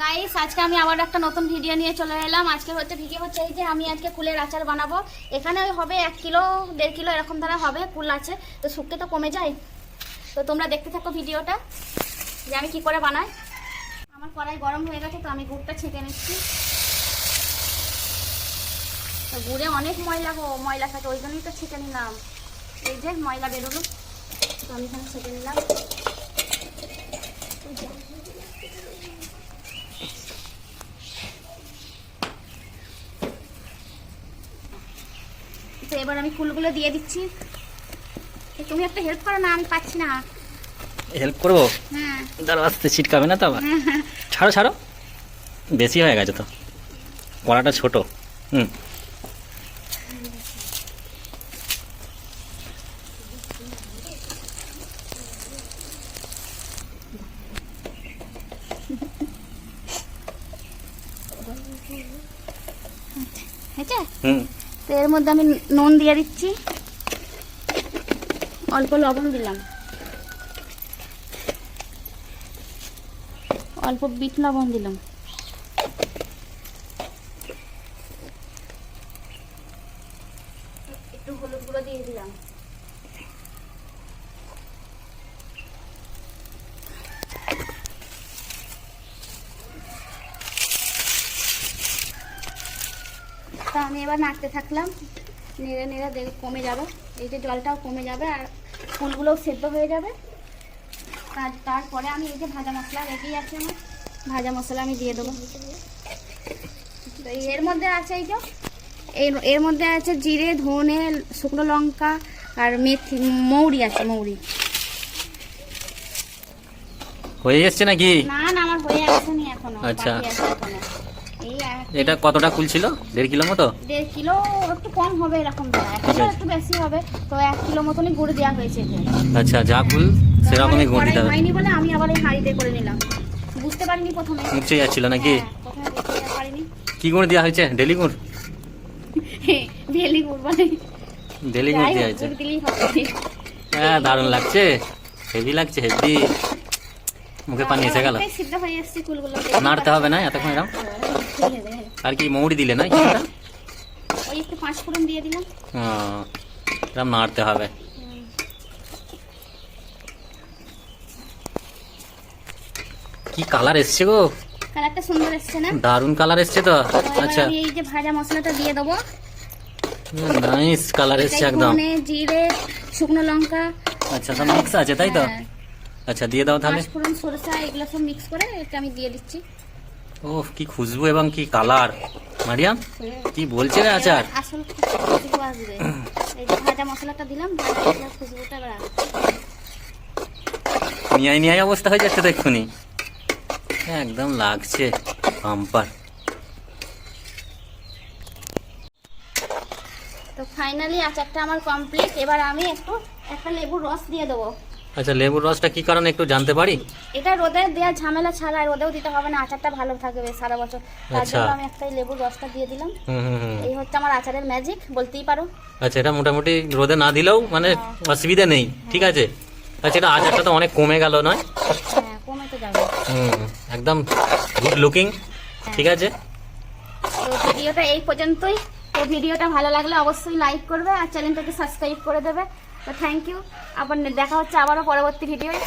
Guys আজকে আমি আবার একটা নতুন ভিডিও নিয়ে চলে এলাম। আজকে হচ্ছে ভিডিও হচ্ছে এই যে আমি আজকে কুলের আচার বানাবো। এখানে ওই হবে এক কিলো, দেড় কিলো এরকম ধারা হবে কুল আছে। তো শুকতে তো কমে যায়। তো তোমরা দেখতে থাকো ভিডিওটা যে আমি কি করে বানাই। আমার কড়াই গরম হয়ে গেছে, তো আমি গুড়টা ছেঁকে নিচ্ছি। তো গুড়ে অনেক ময়লা গো, ময়লা থাকে, ওই জন্যই তো ছেঁকে নিলাম। এই যে ময়লা বেরোলো, তো আমি এখানে ছেঁকে নিলাম। তো এবার আমি ফুলগুলো দিয়ে দিচ্ছি। তুমি একটা হেল্প করো না আমি পাচ্ছি না। হেল্প করব? হ্যাঁ। দাঁড়া আসতে ছিটকাবে না তো আবার? ছাড়ো ছাড়ো। বেশি হয়ে গেছে তো। কড়াটা ছোট। হুম। হয়েছে? হুম। তো এর মধ্যে আমি নুন দিয়ে দিচ্ছি। অল্প লবণ দিলাম। অল্প বিট লবণ দিলাম। একটু হলুদ গুঁড়ো দিয়ে দিলাম। তা আমি এবার নাড়তে থাকলাম। নেড়ে নেড়ে দেখ কমে যাবে। এই যে জলটাও কমে যাবে আর ফুলগুলোও সেদ্ধ হয়ে যাবে। তারপরে আমি এই যে ভাজা মশলা রেডি আছে আমার। ভাজা মশলা আমি দিয়ে দেবো। এর মধ্যে আছে এই যে এর এর মধ্যে আছে জিরে ধনে শুকনো লঙ্কা আর মেথি মৌরি আছে মৌরি। হয়ে এসছে নাকি? না না আমার হয়ে আসেনি এখনও আচ্ছা। বাকি আছে এখনও। এই এক- এটা কতটা কুল ছিল? দেড় কিলো মতো? দেড় কিলো একটু কম হবে এরকম। একটু বেশি হবে তো এক কিলো মতনই গুড় দেওয়া হয়েছে আচ্ছা যা কুল সেরকমই গুঁড়ি দিতে হবে। হয়নি বলে আমি আবার এই হাঁড়িতে করে নিলাম। বুঝতে পারিনি প্রথমে। মুখছে যাচ্ছিল নাকি? হ্যাঁ, কি গুঁড় দেওয়া হয়েছে? ডেলি গুঁড়? ভেলি গুড় বলে। ডেলি গুঁড় দেওয়া হয়েছে। হ্যাঁ দারুণ লাগছে। হেভি লাগছে হেভি। মুখে পানি এসে গেল। হয়ে নাড়তে হবে না এতক্ষণ এরকম আর কি মৌরি দিলে না ওই একটু পাঁচ ফোড়ন দিয়ে দিলাম। এরকম নাড়তে হবে। কি কালার এসছে গো? কালারটা সুন্দর এসছে না? দারুণ কালার এসছে তো। তো আচ্ছা। এই যে ভাজা মশলাটা দিয়ে দেবো। নাইস কালার এসছে একদম। জিরে শুকনো লঙ্কা। আচ্ছা সব মিক্স আছে তাই তো? হ্যাঁ, আচ্ছা দিয়ে দাও তাহলে। পাঁচ ফোড়ন সরষা এগুলো সব মিক্স করে এটা আমি দিয়ে দিচ্ছি। ও কি খুশবু এবং কি কালার। মারিয়াম কি বলছে রে আচার? আসল খুশবু আসবে। এই যে ভাজা মশলাটা দিলাম ভাজা খুশবুটা এবার নিয়াই নিয়াই অবস্থা হয়ে যাচ্ছে তো এক্ষুনি। একদম লাগছে পাম্পার তো ফাইনালি আচারটা আমার কমপ্লিট এবার আমি একটু একটা লেবুর রস দিয়ে দেবো। আচ্ছা লেবুর রসটা কি কারণে একটু জানতে পারি? এটা রোদে দেওয়া ঝামেলা ছাড়া রোদেও দিতে হবে না আচারটা ভালো থাকবে সারা বছর। তার আচ্ছা। জন্য আমি একটা লেবুর রসটা দিয়ে দিলাম। হুম হুম হুম। এই হচ্ছে আমার আচারের ম্যাজিক বলতেই পারো। আচ্ছা এটা মোটামুটি রোদে না দিলেও মানে অসুবিধা নেই ঠিক আছে? আচ্ছা এটা আচারটা তো অনেক কমে গেল নয়? হ্যাঁ কমে তো যাবে। হুম একদম গুড লুকিং ঠিক আছে? তো ভিডিওটা এই পর্যন্তই। তো ভিডিওটা ভালো লাগলে অবশ্যই লাইক করবে আর চ্যানেলটাকে সাবস্ক্রাইব করে দেবে। তো থ্যাংক ইউ আবার দেখা হচ্ছে আবারও পরবর্তী ভিডিওয়